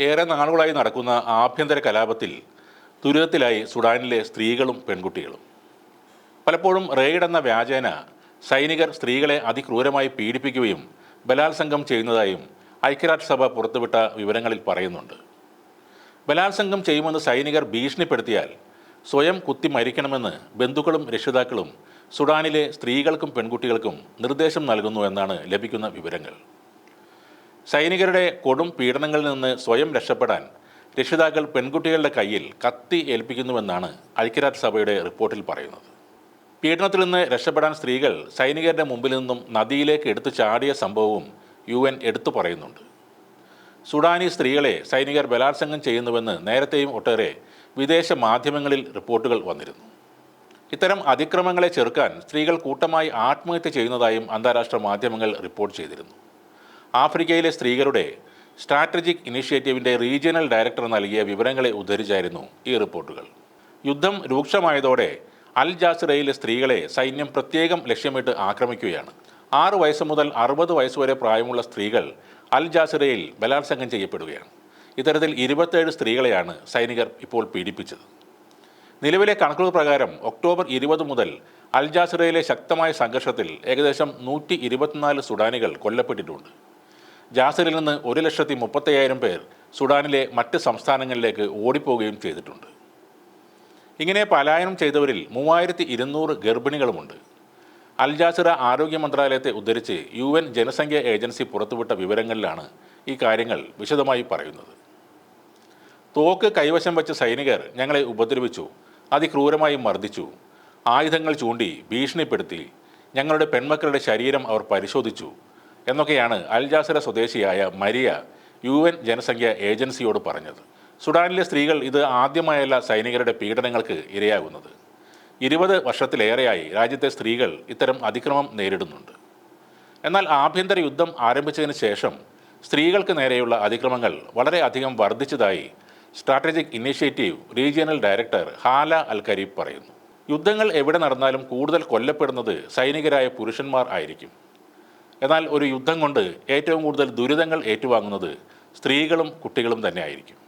ഏറെ നാളുകളായി നടക്കുന്ന ആഭ്യന്തര കലാപത്തിൽ ദുരിതത്തിലായി സുഡാനിലെ സ്ത്രീകളും പെൺകുട്ടികളും. പലപ്പോഴും റെയ്ഡ് എന്ന വ്യാജേന സൈനികർ സ്ത്രീകളെ അതിക്രൂരമായി പീഡിപ്പിക്കുകയും ബലാത്സംഗം ചെയ്യുന്നതായും ഐക്യരാഷ്ട്രസഭ പുറത്തുവിട്ട വിവരങ്ങളിൽ പറയുന്നുണ്ട്. ബലാത്സംഗം ചെയ്യുമെന്ന് സൈനികർ ഭീഷണിപ്പെടുത്തിയാൽ സ്വയം കുത്തി മരിക്കണമെന്ന് ബന്ധുക്കളും രക്ഷിതാക്കളും സുഡാനിലെ സ്ത്രീകൾക്കും പെൺകുട്ടികൾക്കും നിർദ്ദേശം നൽകുന്നു എന്നാണ് ലഭിക്കുന്ന വിവരങ്ങൾ. സൈനികരുടെ കൊടും പീഡനങ്ങളിൽ നിന്ന് സ്വയം രക്ഷപ്പെടാൻ രക്ഷിതാക്കൾ പെൺകുട്ടികളുടെ കയ്യിൽ കത്തി ഏൽപ്പിക്കുന്നുവെന്നാണ് ഐക്യരാഷ്ട്രസഭയുടെ റിപ്പോർട്ടിൽ പറയുന്നത്. പീഡനത്തിൽ നിന്ന് രക്ഷപ്പെടാൻ സ്ത്രീകൾ സൈനികരുടെ മുമ്പിൽ നിന്നും നദിയിലേക്ക് എടുത്തു ചാടിയ സംഭവവും യു എൻ എടുത്തു പറയുന്നുണ്ട്. സുഡാനി സ്ത്രീകളെ സൈനികർ ബലാത്സംഗം ചെയ്യുന്നുവെന്ന് നേരത്തെയും ഒട്ടേറെ വിദേശ മാധ്യമങ്ങളിൽ റിപ്പോർട്ടുകൾ വന്നിരുന്നു. ഇത്തരം അതിക്രമങ്ങളെ ചെറുക്കാൻ സ്ത്രീകൾ കൂട്ടമായി ആത്മഹത്യ ചെയ്യുന്നതായും അന്താരാഷ്ട്ര മാധ്യമങ്ങൾ റിപ്പോർട്ട് ചെയ്തിരുന്നു. ആഫ്രിക്കയിലെ സ്ത്രീകളുടെ സ്ട്രാറ്റജിക് ഇനിഷ്യേറ്റീവിന്റെ റീജിയണൽ ഡയറക്ടർ നൽകിയ വിവരങ്ങളെ ഉദ്ധരിച്ചായിരുന്നു ഈ റിപ്പോർട്ടുകൾ. യുദ്ധം രൂക്ഷമായതോടെ അൽ ജാസിറയിലെ സ്ത്രീകളെ സൈന്യം പ്രത്യേകം ലക്ഷ്യമിട്ട് ആക്രമിക്കുകയാണ്. ആറ് വയസ്സ് മുതൽ അറുപത് വയസ്സുവരെ പ്രായമുള്ള സ്ത്രീകൾ അൽ ജാസിറയിൽ ബലാത്സംഗം ചെയ്യപ്പെടുകയാണ്. ഇത്തരത്തിൽ ഇരുപത്തേഴ് സ്ത്രീകളെയാണ് സൈനികർ ഇപ്പോൾ പീഡിപ്പിച്ചത്. നിലവിലെ കണക്കുകൾ പ്രകാരം ഒക്ടോബർ ഇരുപത് മുതൽ അൽ ജാസിറയിലെ ശക്തമായ സംഘർഷത്തിൽ ഏകദേശം നൂറ്റി സുഡാനികൾ കൊല്ലപ്പെട്ടിട്ടുണ്ട്. ജാസിറിൽ നിന്ന് ഒരു ലക്ഷത്തി മുപ്പത്തയ്യായിരം പേർ സുഡാനിലെ മറ്റ് സംസ്ഥാനങ്ങളിലേക്ക് ഓടിപ്പോവുകയും ചെയ്തിട്ടുണ്ട്. ഇങ്ങനെ പലായനം ചെയ്തവരിൽ മൂവായിരത്തി ഇരുന്നൂറ് ഗർഭിണികളുമുണ്ട്. അൽജാസിറ ആരോഗ്യ മന്ത്രാലയത്തെ ഉദ്ധരിച്ച് യു എൻ ജനസംഖ്യ ഏജൻസി പുറത്തുവിട്ട വിവരങ്ങളിലാണ് ഈ കാര്യങ്ങൾ വിശദമായി പറയുന്നത്. തോക്ക് കൈവശം വെച്ച സൈനികർ ഞങ്ങളെ ഉപദ്രവിച്ചു അതിക്രൂരമായി മർദ്ദിച്ചു ആയുധങ്ങൾ ചൂണ്ടി ഭീഷണിപ്പെടുത്തി ഞങ്ങളുടെ പെൺമക്കളുടെ ശരീരം അവർ പരിശോധിച്ചു എന്നൊക്കെയാണ് അൽജാസിര സ്വദേശിയായ മരിയ യു എൻ ജനസംഖ്യ ഏജൻസിയോട് പറഞ്ഞത്. സുഡാനിലെ സ്ത്രീകൾ ഇത് ആദ്യമായല്ല സൈനികരുടെ പീഡനങ്ങൾക്ക് ഇരയാകുന്നത്. ഇരുപത് വർഷത്തിലേറെയായി രാജ്യത്തെ സ്ത്രീകൾ ഇത്തരം അതിക്രമം നേരിടുന്നുണ്ട്. എന്നാൽ ആഭ്യന്തര യുദ്ധം ആരംഭിച്ചതിന് ശേഷം സ്ത്രീകൾക്ക് നേരെയുള്ള അതിക്രമങ്ങൾ വളരെയധികം വർദ്ധിച്ചതായി സ്ട്രാറ്റജിക് ഇനീഷ്യേറ്റീവ് റീജിയണൽ ഡയറക്ടർ ഹാല അൽകരീബ് പറയുന്നു. യുദ്ധങ്ങൾ എവിടെ നടന്നാലും കൂടുതൽ കൊല്ലപ്പെടുന്നത് സൈനികരായ പുരുഷന്മാർ ആയിരിക്കും. എന്നാൽ ഒരു യുദ്ധം കൊണ്ട് ഏറ്റവും കൂടുതൽ ദുരിതങ്ങൾ ഏറ്റുവാങ്ങുന്നത് സ്ത്രീകളും കുട്ടികളും തന്നെ ആയിരിക്കും